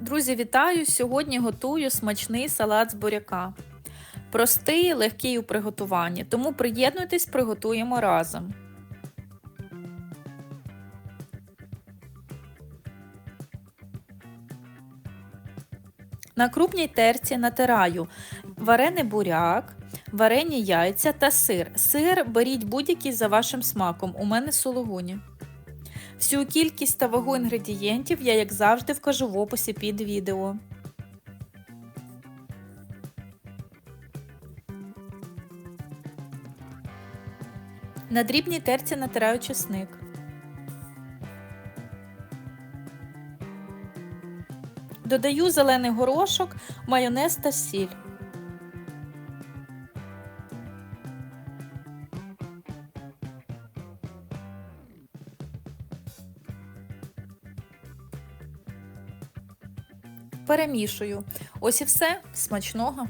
Друзі, вітаю! Сьогодні готую смачний салат з буряка. Простий, легкий у приготуванні, тому приєднуйтесь, приготуємо разом. На крупній терці натираю варений буряк, варені яйця та сир. Сир беріть будь-який за вашим смаком, у мене сулугуні. Всю кількість та вагу інгредієнтів я, як завжди, вкажу в описі під відео. На дрібній терці натираю чесник. Додаю зелений горошок, майонез та сіль. Перемішую. Ось і все. Смачного.